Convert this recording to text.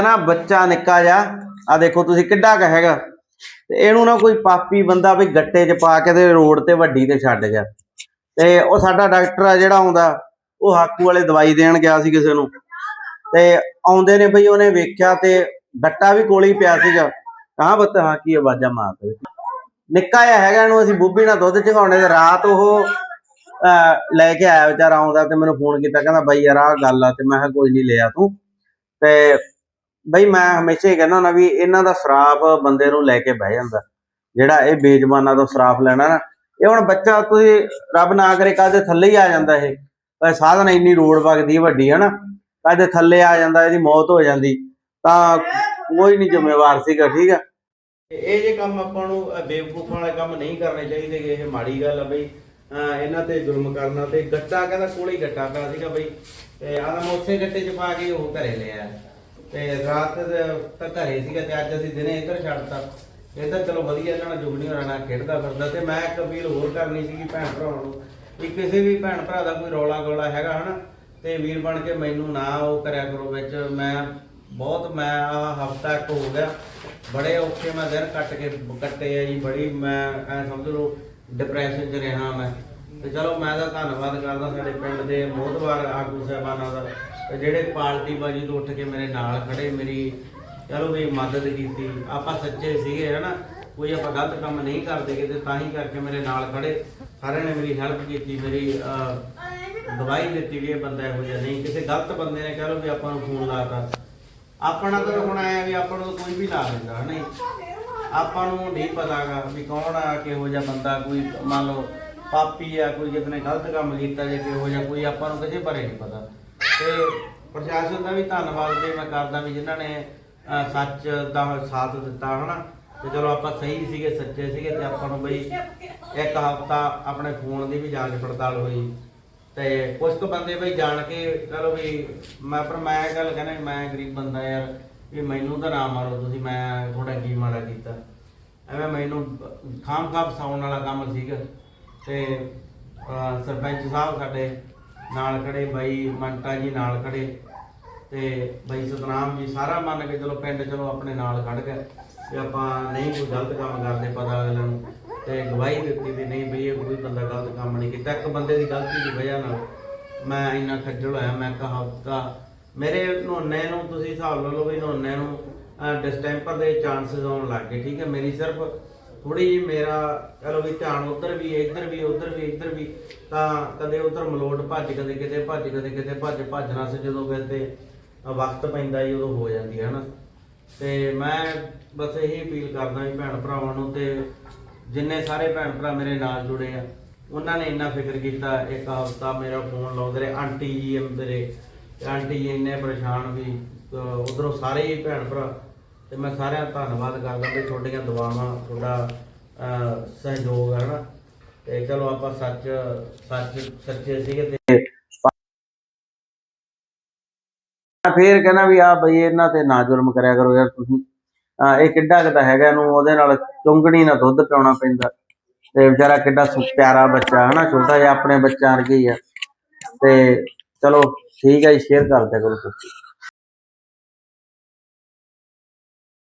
ਨਾ ਬੱਚਾ ਨਿੱਕਾ ਜਿਹਾ ਆ ਦੇਖੋ ਤੁਸੀਂ ਕਿੱਡਾ ਕ ਹੈਗਾ। ਤੇ ਇਹਨੂੰ ਨਾ ਕੋਈ ਪਾਪੀ ਬੰਦਾ ਵੀ ਗੱਟੇ 'ਚ ਪਾ ਕੇ ਤੇ ਰੋਡ ਤੇ ਵੱਡੀ ਤੇ ਛੱਡ ਗਿਆ। ਤੇ ਉਹ ਸਾਡਾ ਡਾਕਟਰ ਆ ਜਿਹੜਾ ਆਉਂਦਾ ਉਹ ਹਾਕੂ ਵਾਲੇ ਦਵਾਈ ਦੇਣ ਗਿਆ ਸੀ ਕਿਸੇ ਨੂੰ। ਤੇ ਆਉਂਦੇ ਨੇ ਬਈ ਉਹਨੇ ਵੇਖਿਆ ਤੇ ਗੱਟਾ ਵੀ ਕੋਲ ਹੀ ਪਿਆ ਸੀਗਾ। ਕਹਾਂ ਬੱਤ ਹਾਂ ਕੀ ਆਵਾਜ਼ਾਂ ਮਾਰਦੇ ਵਿੱਚ। ਨਿੱਕਾ ਜਿਹਾ ਹੈਗਾ ਇਹਨੂੰ ਅਸੀਂ ਬੁੱਬੀ ਨਾਲ ਦੁੱਧ ਚਗਾਉਣੇ ਤੇ ਰਾਤ ਉਹ ਅਹ, ਲੈ ਕੇ ਆਇਆ ਵਿਚਾਰਾ ਆਉਂਦਾ ਤੇ ਮੈਨੂੰ ਫੋਨ ਕੀਤਾ ਕਹਿੰਦਾ ਬਾਈ ਯਾਰ ਆਹ ਗੱਲ ਆ ਤੇ ਮੈਂ ਕਿਹਾ ਕੋਈ ਨਹੀਂ ਲਿਆ ਤੂੰ। ਤੇ ਬਈ ਮੈਂ ਹਮੇਸ਼ਾ ਹੀ ਕਹਿੰਦਾ ਹੁੰਦਾ ਵੀ ਇਹਨਾਂ ਦਾ ਸਰਾਪ ਬੰਦੇ ਨੂੰ ਲੈ ਕੇ ਬਹਿ ਜਾਂਦਾ। ਜਿਹੜਾ ਇਹ ਬੇਜ਼ਬਾਨਾਂ ਤੋਂ ਸਰਾਪ ਲੈਣਾ ਨਾ ਇਹ ਹੁਣ ਬੱਚਾ ਤੁਸੀਂ ਰੱਬ ਨਾ ਕਰੇ ਕਾਦੇ ਥੱਲੇ ਹੀ ਆ ਜਾਂਦਾ ਇਹ। ਪਰ ਸਾਧਨ ਇੰਨੀ ਰੋਡ ਵਗਦੀ ਵੱਡੀ ਹੈ ਨਾ ਕਾਦੇ ਥੱਲੇ ਆ ਜਾਂਦਾ ਇਹਦੀ ਮੌਤ ਹੋ ਜਾਂਦੀ। ਤਾਂ ਕੋਈ ਨਹੀਂ ਜ਼ਿੰਮੇਵਾਰ ਸੀਗਾ ਠੀਕ ਆ। ਇਹ ਜੇ ਕੰਮ ਆਪਾਂ ਨੂੰ ਅਹ, ਬੇਵਕੂਫਾਂ ਵਾਲੇ ਕੰਮ ਨਹੀਂ ਕਰਨੇ ਚਾਹੀਦੇ ਇਹ ਮਾੜੀ ਗੱਲ ਆ ਬਈ। ਇਹਨਾਂ ਤੇ ਜ਼ੁਲਮ ਕਰਨਾ ਤੇ ਗੱਟਾ ਕਹਿੰਦਾ ਕੋਲੇ ਹੀ ਗੱਟਾ ਪਿਆ ਸੀਗਾ ਬਈ। ਤੇ ਆਹ ਮੈਂ ਉਸੇ ਗੱਟੇ 'ਚ ਪਾ ਕੇ ਉਹ ਘਰੇ ਲਿਆ ਤੇ ਰਾਤ ਦੇ- ਤਾਂ ਘਰੇ ਸੀਗਾ ਤੇ ਅੱਜ ਅਸੀਂ ਦਿਨੇ ਇੱਧਰ ਛੱਡਤਾ। ਇੱਧਰ ਚਲੋ ਵਧੀਆ, ਇਹਨਾਂ ਨਾਲ ਜੁਗਣੀ ਹੋਣਾ ਖੇਡਦਾ ਫਿਰਦਾ ਤੇ ਮੈਂ ਇੱਕ ਅਪੀਲ ਹੋਰ ਕਰਨੀ ਸੀਗੀ ਭੈਣ ਭਰਾਵਾਂ ਨੂੰ ਵੀ ਕਿਸੇ ਵੀ ਭੈਣ ਭਰਾ ਦਾ ਕੋਈ ਰੌਲਾ ਗੋਲਾ ਹੈਗਾ ਹਨਾ, ਤੇ ਵੀਰ ਬਣ ਕੇ ਮੈਨੂੰ ਨਾ ਉਹ ਕਰਿਆ ਕਰੋ ਵਿੱਚ। ਮੈਂ ਬਹੁਤ, ਮੈਂ ਆ ਹਫਤਾ ਇੱਕ ਹੋ ਗਿਆ, ਬੜੇ ਔਖੇ ਮੈਂ ਦਿਨ ਕੱਟ ਕੇ ਕੱਟੇ ਆ ਜੀ, ਬੜੀ ਮੈਂ ਐ ਸਮਝ ਲਓ ਡਿਪਰੈਸ਼ਨ 'ਚ ਰਿਹਾ ਮੈਂ। ਤੇ ਚਲੋ ਮੈਂ ਤਾਂ ਧੰਨਵਾਦ ਕਰਦਾ ਸਾਡੇ ਪਿੰਡ ਦੇ ਮੋਹਤਵਾਰ ਆਗੂ ਸਾਹਿਬਾਨਾਂ ਦਾ, ਤੇ ਜਿਹੜੇ ਪਾਰਟੀ ਬਾਜੀ ਤੋਂ ਉੱਠ ਕੇ ਮੇਰੇ ਨਾਲ ਖੜੇ, ਮੇਰੀ ਚਲੋ ਵੀ ਮਦਦ ਕੀਤੀ। ਆਪਾਂ ਸੱਚੇ ਸੀਗੇ, ਹਨਾ? ਕੋਈ ਆਪਾਂ ਗਲਤ ਕੰਮ ਨਹੀਂ ਕਰਦੇ ਕਿਤੇ, ਤਾਂ ਹੀ ਕਰਕੇ ਮੇਰੇ ਨਾਲ ਖੜੇ। ਸਾਰਿਆਂ ਨੇ ਮੇਰੀ ਹੈਲਪ ਕੀਤੀ, ਮੇਰੀ ਦਵਾਈ ਦਿੱਤੀ ਵੀ ਇਹ ਬੰਦਾ ਇਹੋ ਜਿਹਾ ਨਹੀਂ। ਕਿਸੇ ਗਲਤ ਬੰਦੇ ਨੇ ਕਹ ਲਓ ਵੀ ਆਪਾਂ ਨੂੰ ਫੋਨ ਲਾਤਾ ਆਪਣਾ ਤਾਂ ਹੁਣ ਆਇਆ ਵੀ ਆਪਾਂ ਨੂੰ ਕੋਈ ਵੀ ਲਾ ਦਿੰਦਾ, ਹਨਾ ਜੀ। ਆਪਾਂ ਨੂੰ ਨਹੀਂ ਪਤਾਗਾ ਵੀ ਕੌਣ ਆ, ਕਿਹੋ ਜਿਹਾ ਬੰਦਾ, ਕੋਈ ਮੰਨ ਲਓ ਪਾਪੀ ਆ ਕੋਈ ਕਿਸੇ ਨੇ ਗਲਤ ਕੰਮ ਕੀਤਾ ਜੇ ਕਿਹੋ ਜਿਹਾ ਕੋਈ ਆਪਾਂ ਨੂੰ ਕਿਸੇ ਬਾਰੇ ਨਹੀਂ ਪਤਾ। ਤੇ ਪ੍ਰਸ਼ਾਸਨ ਦਾ ਵੀ ਧੰਨਵਾਦ ਵੀ ਮੈਂ ਕਰਦਾ ਵੀ ਜਿਨ੍ਹਾਂ ਨੇ ਅਹ, ਸੱਚ ਦਾ ਸਾਥ ਦਿੱਤਾ ਹਨਾ? ਤੇ ਚਲੋ ਆਪਾਂ ਸਹੀ ਸੀਗੇ ਸੱਚੇ ਸੀਗੇ ਤੇ ਆਪਾਂ ਨੂੰ ਬਈ ਇੱਕ ਹਫਤਾ ਆਪਣੇ ਫੋਨ ਦੀ ਵੀ ਜਾਂਚ ਪੜਤਾਲ ਹੋਈ। ਤੇ ਕੁਝ ਕੁ ਬੰਦੇ ਬਈ ਜਾਣ ਕੇ ਚਲੋ ਵੀ ਮੈਂ ਪਰ ਮੈਂ ਇਹ ਗੱਲ ਕਹਿੰਦਾ ਵੀ ਮੈਂ ਗਰੀਬ ਬੰਦਾ ਯਾਰ ਵੀ ਮੈਨੂੰ ਤਾਂ ਨਾ ਮਾਰੋ ਤੁਸੀਂ ਮੈਂ ਤੁਹਾਡਾ ਕੀ ਮਾੜਾ ਕੀਤਾ। ਐਵੇਂ ਮੈਨੂੰ ਖਾਮ ਖਾਮ ਫਸਾਉਣ ਵਾਲਾ ਕੰਮ ਸੀਗਾ। ਤੇ ਸਰਪੰਚ ਸਾਹਿਬ ਸਾਡੇ ਨਾਲ ਖੜੇ, ਬਾਈ ਮੰਟਾ ਜੀ ਨਾਲ ਖੜੇ ਤੇ ਬਾਈ ਸਤਨਾਮ ਜੀ ਸਾਰਾ ਮੰਨ ਕੇ ਚਲੋ ਪਿੰਡ ਚਲੋ ਆਪਣੇ ਨਾਲ ਖੜ ਗਏ ਤੇ ਆਪਾਂ ਨਹੀਂ ਕੋਈ ਗਲਤ ਕੰਮ ਕਰਦੇ ਪਤਾ ਅਗਲੇ ਨੂੰ ਤੇ ਗਵਾਹੀ ਦਿੱਤੀ ਵੀ ਨਹੀਂ ਬਈ ਇਹ ਕੋਈ ਬੰਦਾ ਗਲਤ ਕੰਮ ਨਹੀਂ ਕੀਤਾ, ਇੱਕ ਬੰਦੇ ਦੀ ਗਲਤੀ ਦੀ ਵਜ੍ਹਾ ਨਾਲ ਮੈਂ ਇੰਨਾ ਖੱਜਲ ਹੋਇਆ, ਮੈਂ ਕਹਾ ਹਫਤਾ ਮੇਰੇ ਨੋਨੇ ਨੂੰ ਤੁਸੀਂ ਹਿਸਾਬ ਲਾ ਲਓ ਵੀ ਨੋਨੇ ਨੂੰ ਡਿਸਟੈਂਪਰ ਦੇ ਚਾਂਸਸ ਆਉਣ ਲੱਗ ਗਏ, ਠੀਕ ਹੈ, ਮੇਰੀ ਸਿਰਫ ਥੋੜੀ ਜਿਹੀ ਮੇਰਾ ਚਲੋ ਵੀ ਧਿਆਨ ਉਧਰ ਵੀ, ਇੱਧਰ ਵੀ, ਉਧਰ ਵੀ, ਇੱਧਰ ਵੀ, ਤਾਂ ਕਦੇ ਉਧਰ ਮਲੋਟ ਭੱਜ, ਕਦੇ ਕਿਤੇ ਭੱਜ, ਕਦੇ ਕਿਤੇ ਭੱਜ ਭੱਜਣਾ ਸੀ ਜਦੋਂ ਕਿਤੇ ਵਕਤ ਪੈਂਦਾ ਜੀ, ਉਦੋਂ ਹੋ ਜਾਂਦੀ ਹੈ, ਹਨਾ? ਤੇ ਮੈਂ ਬਸ ਇਹੀ ਅਪੀਲ ਕਰਦਾ ਵੀ ਭੈਣ ਭਰਾਵਾਂ ਨੂੰ ਤੇ ਜਿੰਨੇ ਸਾਰੇ ਭੈਣ ਭਰਾ ਮੇਰੇ ਨਾਲ ਜੁੜੇ ਆ, ਉਹਨਾਂ ਨੇ ਇੰਨਾ ਫਿਕਰ ਕੀਤਾ, ਇੱਕ ਹਫਤਾ ਮੇਰਾ ਫੋਨ ਲਾਉਂਦੇ ਰਹੇ, ਆਂਟੀ ਜੀ ਮੇਰੇ ਤੇ ਆਂਟੀ ਜੀ ਇੰਨੇ ਪਰੇਸ਼ਾਨ ਵੀ ਉਧਰੋਂ ਸਾਰੇ ਹੀ ਭੈਣ ਭਰਾ ਤੇ ਮੈਂ ਸਾਰਿਆਂ ਦਾ ਧੰਨਵਾਦ ਕਰਦਾ ਵੀ ਤੁਹਾਡੀਆਂ ਦੁਆਵਾਂ, ਤੁਹਾਡਾ ਸਹਿਯੋਗ ਹੈ ਨਾ। ਤੇ ਚਲੋ ਆਪਾਂ ਸੱਚ ਸੱਚ, ਸੱਚੇ ਸੀਗੇ ਤੇ ਫੇਰ ਕਹਿੰਦਾ ਵੀ ਆ ਬਈ ਇਹਨਾਂ ਤੇ ਨਾ ਜੁਰਮ ਕਰਿਆ ਕਰੋ ਯਾਰ ਤੁਸੀਂ। ਇਹ ਕਿੱਡਾ ਕਿਤਾ ਹੈਗਾ ਇਹਨੂੰ, ਉਹਦੇ ਨਾਲ ਚੁੰਗਣੀ ਨਾਲ ਦੁੱਧ ਪਿਆਉਣਾ ਪੈਂਦਾ। ਤੇ ਵਿਚਾਰਾ ਕਿੱਡਾ ਪਿਆਰਾ ਬੱਚਾ ਹਨਾ ਛੋਟਾ ਜਿਹਾ ਆਪਣੇ ਬੱਚਿਆਂ ਵਰਗਾ ਹੀ ਆ। ਤੇ ਚਲੋ ਠੀਕ ਹੈ ਜੀ, ਸ਼ੇਅਰ ਕਰਦੇ ਕਰੋ ਤੁਸੀਂ।